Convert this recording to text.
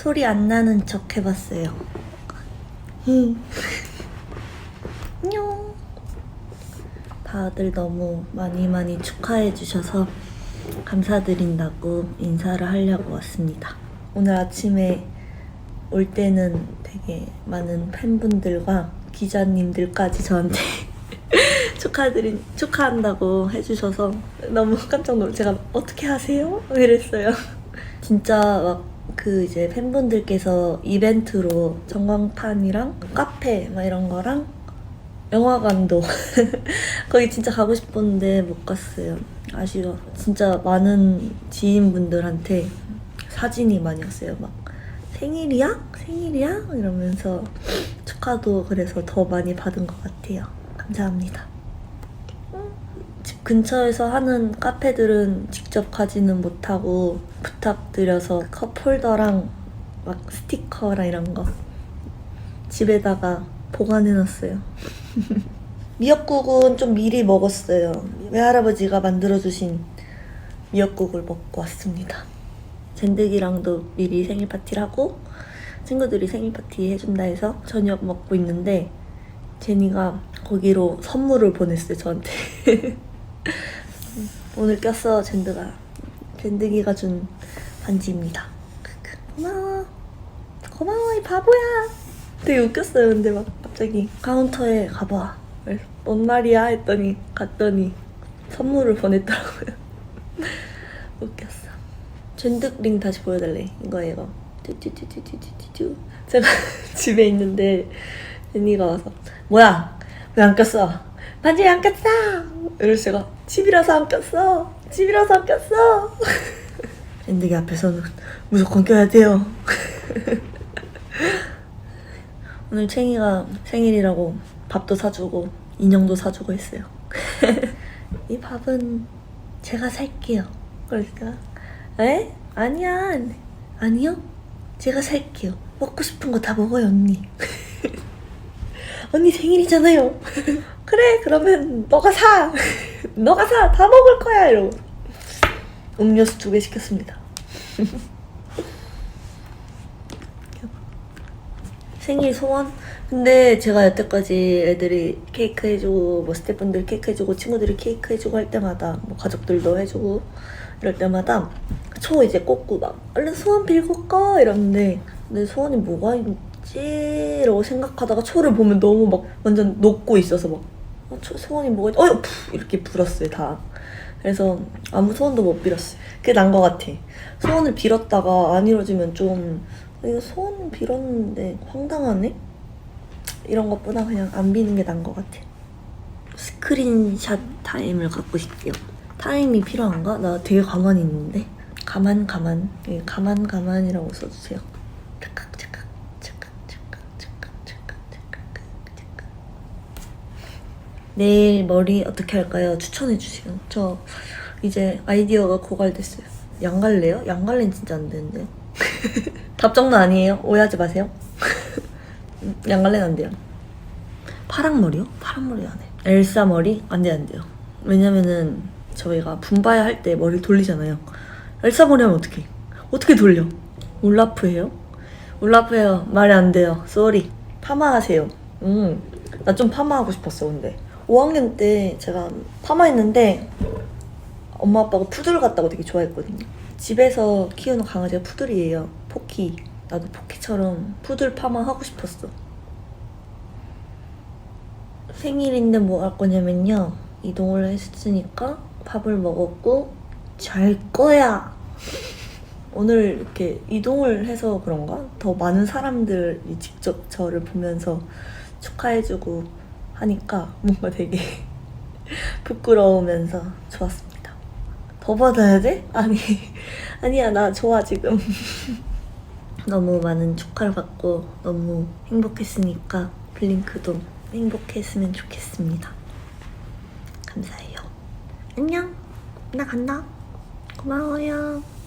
소리 안 나는 척 해봤어요. 음. 안녕. 다들 너무 많이 많이 축하해 주셔서 감사드린다고 인사를 하려고 왔습니다. 오늘 아침에 올 때는 되게 많은 팬분들과 기자님들까지 저한테 축하드린 축하한다고 해주셔서 너무 깜짝 놀. 제가 어떻게 하세요? 이랬어요. 진짜 막 그 이제 팬분들께서 이벤트로 전광판이랑 카페 막 이런 거랑 영화관도 거기 진짜 가고 싶었는데 못 갔어요. 아쉬워. 진짜 많은 지인분들한테 사진이 많이 왔어요. 막 생일이야? 생일이야? 이러면서 축하도 그래서 더 많이 받은 것 같아요. 감사합니다. 집 근처에서 하는 카페들은 직접 가지는 못하고 부탁드려서 컵홀더랑 막 스티커랑 이런 거 집에다가 보관해놨어요. 미역국은 좀 미리 먹었어요. 외할아버지가 만들어주신 미역국을 먹고 왔습니다. 젠득이랑도 미리 생일 파티를 하고 친구들이 생일 파티 해준다 해서 저녁 먹고 있는데 제니가 거기로 선물을 보냈어요 저한테 오늘 꼈어 젠드가. 젠드기가 준 반지입니다. 고마워. 고마워 이 바보야. 되게 웃겼어요 근데 막 갑자기 카운터에 가봐. 그래서 뭔 말이야 했더니 갔더니 선물을 보냈더라고요. 웃겼어. 젠득링 다시 보여달래. 이거 이거. 뚜뚜뚜뚜뚜뚜뚜 제가 집에 있는데 제니가 와서 뭐야? 왜 안 꼈어? 반지 안 꼈어? 이래서 제가 집이라서 안 꼈어. 집이라서 안 꼈어. 젠득이 앞에서는 무조건 껴야 돼요. 오늘 챙이가 생일이라고 밥도 사주고 인형도 사주고 했어요. 이 밥은 제가 살게요. 제가 에? 아니야. 아니요? 제가 살게요. 먹고 싶은 거 다 먹어요 언니. 언니 생일이잖아요 그래 그러면 너가 사. 너가 사. 다 먹을 거야 이러고. 음료수 두 개 시켰습니다. 생일 소원? 근데 제가 여태까지 애들이 케이크 해주고 뭐 스태프분들 케이크 해주고 친구들이 케이크 해주고 할 때마다 뭐 가족들도 해주고 이럴 때마다 초 이제 꽂고 막 얼른 소원 빌고 꺼! 이러는데 내 소원이 뭐가 있지? 라고 생각하다가 초를 보면 너무 막 완전 녹고 있어서 막 어, 초, 소원이 뭐가 있지? 어휴 푸 이렇게 불었어요 다 그래서 아무 소원도 못 빌었어요 그게 난 것 같아 소원을 빌었다가 안 이루어지면 좀 어, 이거 소원 빌었는데 황당하네? 이런 것보다 그냥 안 비는 게 나은 것 같아. 스크린샷 타임을 갖고 싶대요. 타임이 필요한가? 나 되게 가만히 있는데. 가만 가만. 예, 가만 가만이라고 써주세요. 내일 머리 어떻게 할까요? 추천해 주세요. 저 이제 아이디어가 고갈됐어요. 양갈래요? 양갈래는 진짜 안 되는데. 답정너 아니에요. 오해하지 마세요. 음, 양갈래는 안 돼요. 파랑 머리요? 파란 머리 안 해. 엘사 머리? 안 돼, 안 돼요. 왜냐면은 저희가 분바야 할 때 머리를 돌리잖아요. 엘사 머리 하면 어떡해? 어떻게 돌려? 울라프예요? 울라프예요. 말이 안 돼요. 쏘리. 파마하세요. 음, 나 좀 파마하고 싶었어, 근데. 5학년 때 제가 파마했는데 엄마 아빠가 푸들 같다고 되게 좋아했거든요. 집에서 키우는 강아지가 푸들이에요. 포키. 나도 포키처럼 푸들 파마 하고 싶었어. 생일인데 뭐 할 거냐면요. 이동을 했으니까 밥을 먹었고 잘 거야. 오늘 이렇게 이동을 해서 그런가? 더 많은 사람들이 직접 저를 보면서 축하해주고 하니까 뭔가 되게 부끄러우면서 좋았습니다. 더 받아야 돼? 아니, 아니야, 나 좋아, 지금. 너무 많은 축하를 받고 너무 행복했으니까 블링크도 행복했으면 좋겠습니다. 감사해요. 안녕. 나 간다. 고마워요.